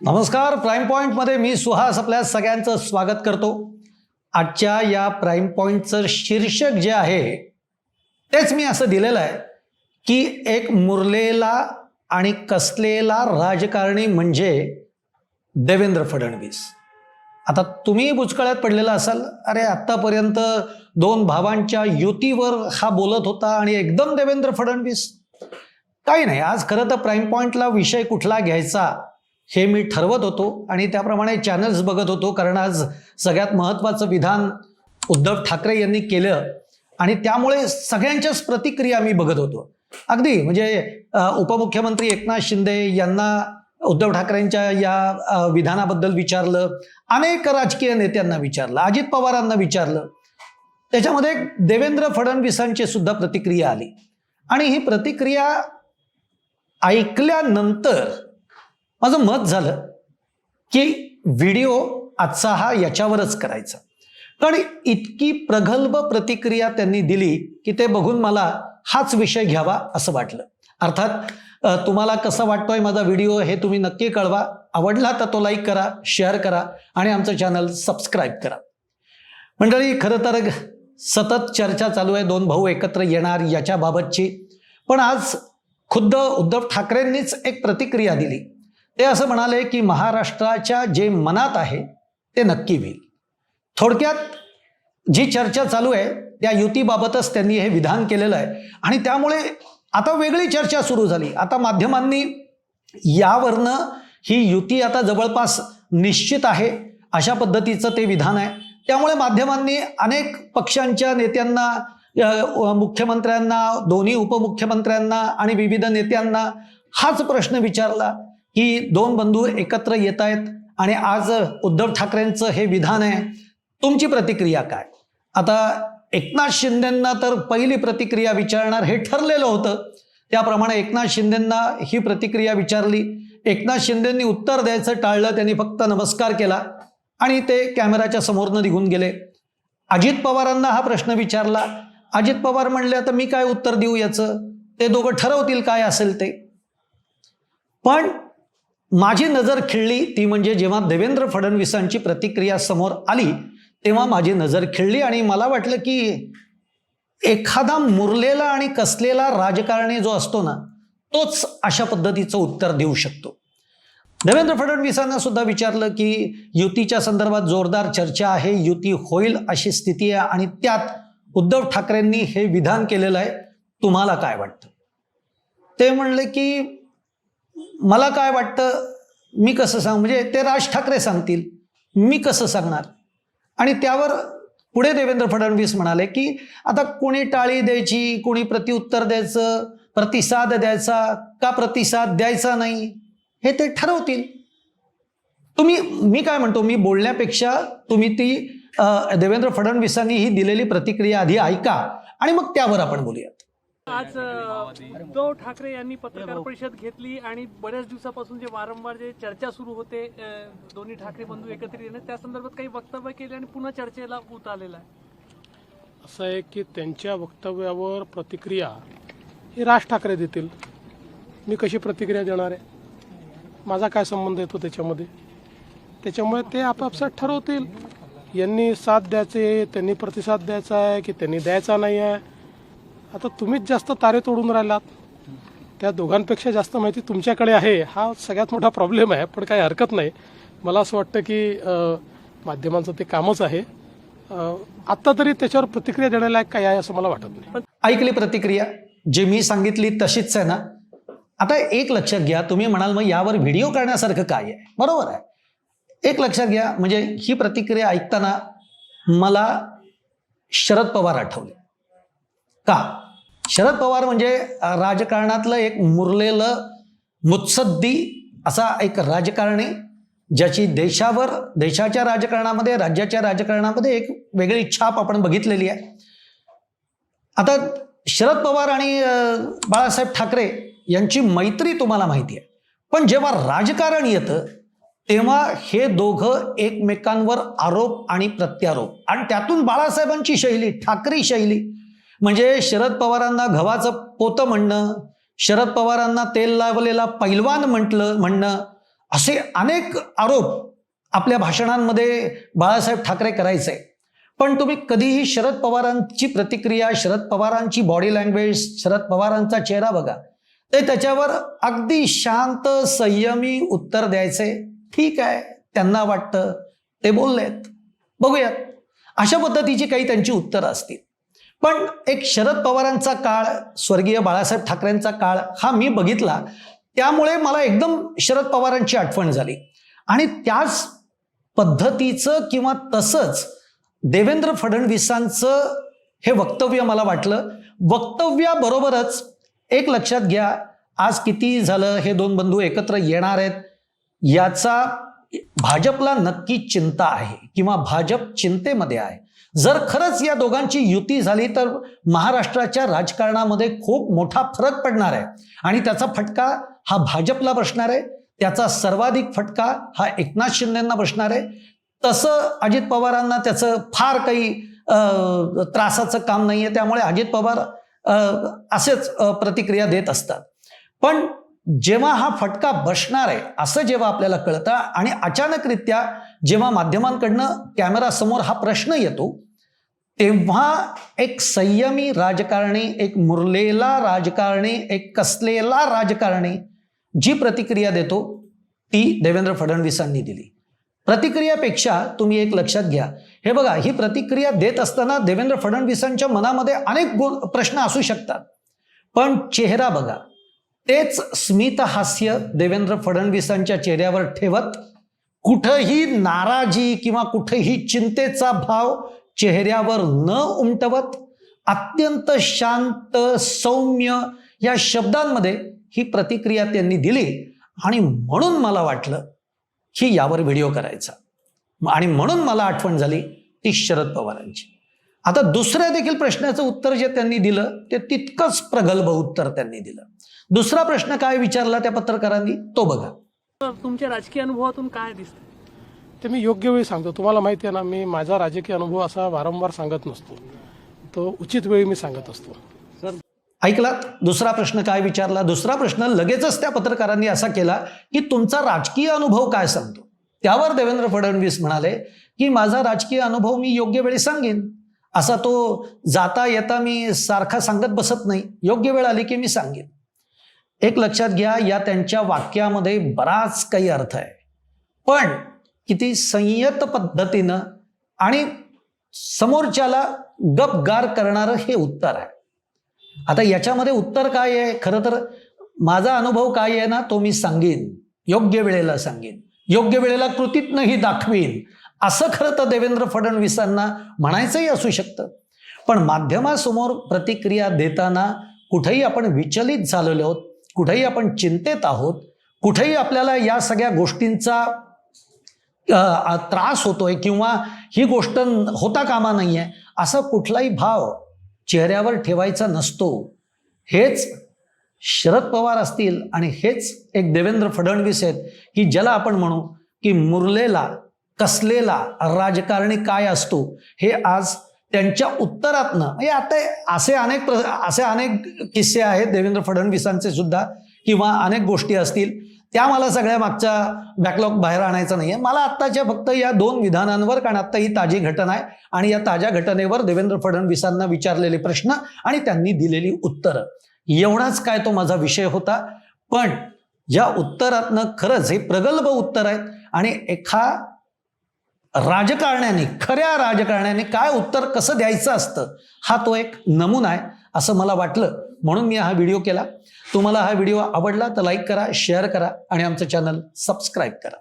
नमस्कार प्राईम पॉईंटमध्ये मी सुहास आपल्या सगळ्यांचं स्वागत करतो. आजच्या या प्राईम पॉईंटचं शीर्षक जे आहे तेच मी असं दिलेलं आहे की एक मुरलेला आणि कसलेला राजकारणी म्हणजे देवेंद्र फडणवीस. आता तुम्ही बुचकळ्यात पडलेला असाल अरे आत्तापर्यंत दोन भावांच्या युतीवर हा बोलत होता आणि एकदम देवेंद्र फडणवीस. काही नाही आज खरं तर प्राईम पॉईंटला विषय कुठला घ्यायचा हे मी ठरवत होतो आणि त्याप्रमाणे चॅनल्स बघत होतो कारण आज सगळ्यात महत्त्वाचं विधान उद्धव ठाकरे यांनी केलं आणि त्यामुळे सगळ्यांच्याच प्रतिक्रिया मी बघत होतो. अगदी म्हणजे उपमुख्यमंत्री एकनाथ शिंदे यांना उद्धव ठाकरेंच्या या विधानाबद्दल विचारलं अनेक राजकीय नेत्यांना विचारलं अजित पवारांना विचारलं. त्याच्यामध्ये देवेंद्र फडणवीसांची सुद्धा प्रतिक्रिया आली. आणि ही प्रतिक्रिया ऐकल्यानंतर माझं मत झालं की व्हिडिओ आजचा हा याच्यावरच करायचा. कारण इतकी प्रगल्भ प्रतिक्रिया त्यांनी दिली की ते बघून मला हाच विषय घ्यावा असं वाटलं. अर्थात तुम्हाला कसं वाटतोय माझा व्हिडिओ हे तुम्ही नक्की कळवा. आवडला तर तो लाईक करा शेअर करा आणि आमचं चॅनल सबस्क्राईब करा. मंडळी खरं तर सतत चर्चा चालू आहे. दोन भाऊ एकत्र येणार याच्याबाबतची. पण आज खुद्द उद्धव ठाकरेंनीच एक प्रतिक्रिया दिली. ते असं म्हणाले की महाराष्ट्राच्या जे मनात आहे ते नक्की होईल. थोडक्यात जी चर्चा चालू आहे त्या युतीबाबतच त्यांनी हे विधान केलेलं आहे. आणि त्यामुळे आता वेगळी चर्चा सुरू झाली. आता माध्यमांनी यावरनं ही युती आता जवळपास निश्चित आहे अशा पद्धतीचं ते विधान आहे. त्यामुळे माध्यमांनी अनेक पक्षांच्या नेत्यांना मुख्यमंत्र्यांना दोन्ही उपमुख्यमंत्र्यांना आणि विविध नेत्यांना हाच प्रश्न विचारला. की दोन बंधू एकत्र येत आहेत आणि आज उद्धव ठाकरेंचं हे विधान आहे तुमची प्रतिक्रिया काय? आता एकनाथ शिंदेंना तर पहिली प्रतिक्रिया विचारणार हे ठरलेलं होतं. त्याप्रमाणे एकनाथ शिंदेंना ही प्रतिक्रिया विचारली. एकनाथ शिंदेंनी उत्तर द्यायचं टाळलं त्यांनी फक्त नमस्कार केला आणि ते कॅमेराच्या समोरनं निघून गेले. अजित पवारांना हा प्रश्न विचारला. अजित पवार म्हणले आता मी काय उत्तर देऊ याचं? ते दोघं ठरवतील काय असेल ते. पण माझी नजर खिळली ती म्हणजे जेव्हा देवेंद्र फडणवीसांची प्रतिक्रिया समोर आली तेव्हा माझी नजर खिळली आणि मला वाटलं की एखादा मुरलेला आणि कसलेला राजकारणी जो असतो ना तोच अशा पद्धतीचं उत्तर देऊ शकतो. देवेंद्र फडणवीसांना सुद्धा विचारलं की युतीच्या संदर्भात जोरदार चर्चा आहे युती होईल अशी स्थिती आहे आणि त्यात उद्धव ठाकरेंनी हे विधान केलेलं आहे तुम्हाला काय वाटतं? ते म्हणले की मला काय वाटतं मी कसं सांग म्हणजे ते राज ठाकरे सांगतील मी कसं सांगणार? आणि त्यावर पुढे देवेंद्र फडणवीस म्हणाले की आता कोणी टाळी द्यायची कोणी प्रतिउत्तर द्यायचं प्रतिसाद द्यायचा का प्रतिसाद द्यायचा नाही हे ते ठरवतील. तुम्ही मी काय म्हणतो मी बोलण्यापेक्षा तुम्ही ती देवेंद्र फडणवीसांनी ही दिलेली प्रतिक्रिया आधी ऐका आणि मग त्यावर आपण बोलूयात. आज उद्धव ठाकरे यांनी पत्रकार परिषद घेतली आणि बऱ्याच दिवसापासून जे वारंवार जे चर्चा सुरू होते दोन्ही ठाकरे बंधू एकत्रित येणे त्या संदर्भात काही वक्तव्य केले आणि पुन्हा चर्चेला ऊत आलेला आहे. असं आहे की त्यांच्या वक्तव्यावर प्रतिक्रिया ही राज ठाकरे देतील. मी कशी प्रतिक्रिया देणार आहे? माझा काय संबंध येतो त्याच्यामध्ये? त्याच्यामुळे ते आपापसात ठरवतील. यांनी साथ द्यायचे त्यांनी प्रतिसाद द्यायचा आहे की त्यांनी द्यायचा नाही आहे? आता तुम्हीच जास्त तारे तोडून राहिलात. त्या दोघांपेक्षा जास्त माहिती तुमच्याकडे आहे. हा सगळ्यात मोठा प्रॉब्लेम आहे पण काही हरकत नाही. मला असं वाटतं की माध्यमांचं ते कामच आहे. आता आत्ता तरी त्याच्यावर प्रतिक्रिया देण्यालायक काय आहे असं मला वाटत नाही. ऐकली प्रतिक्रिया जे मी सांगितली तशीच आहे ना? आता एक लक्षात घ्या तुम्ही म्हणाल मग यावर व्हिडिओ करण्यासारखं काय आहे? बरोबर आहे. एक लक्षात घ्या म्हणजे ही प्रतिक्रिया ऐकताना मला शरद पवार आठवले. का? शरद पवार म्हणजे राजकारणातलं एक मुरलेलं मुत्सद्दी असा एक राजकारणी ज्याची देशावर देशाच्या राजकारणामध्ये राज्याच्या राजकारणामध्ये एक वेगळी छाप आपण बघितलेली आहे. आता शरद पवार आणि बाळासाहेब ठाकरे यांची मैत्री तुम्हाला माहिती आहे. पण जेव्हा राजकारण येतं तेव्हा हे दोघं एकमेकांवर आरोप आणि प्रत्यारोप. आणि त्यातून बाळासाहेबांची शैली ठाकरी शैली म्हणजे शरद पवारांना घवाचं पोतं म्हणणं शरद पवारांना तेल लावलेला पैलवान म्हटलं म्हणणं असे अनेक आरोप आपल्या भाषणांमध्ये बाळासाहेब ठाकरे करायचे. पण तुम्ही कधीही शरद पवारांची प्रतिक्रिया शरद पवारांची बॉडी लँग्वेज शरद पवारांचा चेहरा बघा. ते त्याच्यावर अगदी शांत संयमी उत्तर द्यायचे. ठीक आहे त्यांना वाटतं. ते बोललेत. बघूयात. अशा पद्धतीची काही त्यांची उत्तरं असतील. पण एक शरद पवारांचा काळ स्वर्गीय बाळासाहेब ठाकरेंचा काळ हा मी बघितला. त्यामुळे मला एकदम शरद पवारांची आठवण झाली. आणि त्याच पद्धतीचं किंवा तसंच देवेंद्र फडणवीसांचं हे वक्तव्य मला वाटलं. वक्तव्याबरोबरच एक लक्षात घ्या आज किती झालं हे दोन बंधू एकत्र येणार आहेत याचा भाजपला नक्की चिंता आहे. किंवा भाजप चिंतेमध्ये आहे. जर खरंच या दोघांची युती झाली तर महाराष्ट्राच्या राजकारणामध्ये खूप मोठा फरक पडणार आहे. आणि त्याचा फटका हा भाजपला बसणार आहे. त्याचा सर्वाधिक फटका हा एकनाथ शिंदेंना बसणार आहे. तसं अजित पवारांना त्याचं फार काही त्रासाचं काम नाही आहे त्यामुळे अजित पवार असेच प्रतिक्रिया देत असतात. पण जेव्हा हा फटका बसणार आहे असं जेव्हा आपल्याला कळतं आणि अचानकरित्या जेव्हा माध्यमांकडनं कॅमेरासमोर हा प्रश्न येतो तेव्हा एक संयमी राजकारणी एक मुरलेला राजकारणी एक कसलेला राजकारणी जी प्रतिक्रिया देतो ती देवेंद्र फडणवीसांनी दिली. प्रतिक्रियापेक्षा तुम्ही एक लक्षात घ्या. हे बघा ही प्रतिक्रिया देत असताना देवेंद्र फडणवीसांच्या मनामध्ये अनेक गो प्रश्न असू शकतात. पण चेहरा बघा. तेच स्मित हास्य देवेंद्र फडणवीसांच्या चेहऱ्यावर ठेवत कुठंही नाराजी किंवा कुठेही चिंतेचा भाव चेहऱ्यावर न उमटवत अत्यंत शांत सौम्य या शब्दांमध्ये ही प्रतिक्रिया त्यांनी दिली आणि म्हणून मला वाटलं की यावर व्हिडिओ करायचा. आणि म्हणून मला आठवण झाली ती शरद पवारांची. आता दुसऱ्या देखील प्रश्नाचं उत्तर जे त्यांनी दिलं ते तितकंच प्रगल्भ उत्तर त्यांनी दिलं. दुसरा प्रश्न काय विचारला त्या पत्रकारांनी? तो बघा. तुमच्या राजकीय अनुभवातून काय दिसतं? ते मी योग्य वेळी सांगतो. तुम्हाला माहिती आहे ना मी माझा राजकीय अनुभव असा वारंवार सांगत नसतो. तो उचित वेळी मी सांगत असतो. ऐकलात दुसरा प्रश्न काय विचारला? दुसरा प्रश्न लगेचच त्या पत्रकारांनी असा केला की तुमचा राजकीय अनुभव काय सांगतो? त्यावर देवेंद्र फडणवीस म्हणाले की माझा राजकीय अनुभव मी योग्य वेळी सांगेन. असा तो जाता येता मी सारखा सांगत बसत नाही. योग्य वेळ आली की मी सांगेन. एक लक्षात घ्या या त्यांच्या वाक्यामध्ये बराच काही अर्थ आहे. पण किती संयत पद्धतीनं आणि समोरच्याला गपगार करणारं हे उत्तर आहे. आता याच्यामध्ये उत्तर काय आहे? खरं तर माझा अनुभव काय आहे ना तो मी सांगेन. योग्य वेळेला सांगेन. योग्य वेळेला कृतीतनंही दाखवीन. असं खरं तर देवेंद्र फडणवीसांना म्हणायचंही असू शकतं. पण माध्यमासमोर प्रतिक्रिया देताना कुठेही आपण विचलित झालेलो आहोत कुठेही आपण चिंतेत आहोत कुठेही आपल्याला या सगळ्या गोष्टींचा त्रास होतोय किंवा ही गोष्ट होता कामा नाही आहे असा कुठलाही भाव चेहऱ्यावर ठेवायचा नसतो. हेच शरद पवार असतील आणि हेच एक देवेंद्र फडणवीस आहेत की ज्याला आपण म्हणू की मुरलेला कसलेला राजकारणी काय असतो हे आज त्यांच्या उत्तरातनं म्हणजे आता असे अनेक प्र असे अनेक किस्से आहेत देवेंद्र फडणवीसांचे सुद्धा किंवा अनेक गोष्टी असतील. त्या मला सगळ्या मागच्या बॅकलॉग बाहेर आणायचा नाही आहे मला आत्ताच्या फक्त या दोन विधानांवर कारण आत्ता ही ताजी घटना आहे आणि या ताज्या घटनेवर देवेंद्र फडणवीसांना विचारलेले प्रश्न आणि त्यांनी दिलेली उत्तरं. एवढाच काय तो माझा विषय होता. पण या उत्तरातनं खरंच हे प्रगल्भ उत्तर आहेत. आणि एका राजकारण्याने खऱ्या राजकारण्याने काय उत्तर कसं द्यायचं असतं हा तो एक नमुना आहे असं मला वाटलं. म्हणून मी हा व्हिडिओ केला. तुम्हाला हा व्हिडिओ आवडला तर लाईक करा शेअर करा आणि आमचं चॅनल सबस्क्राईब करा.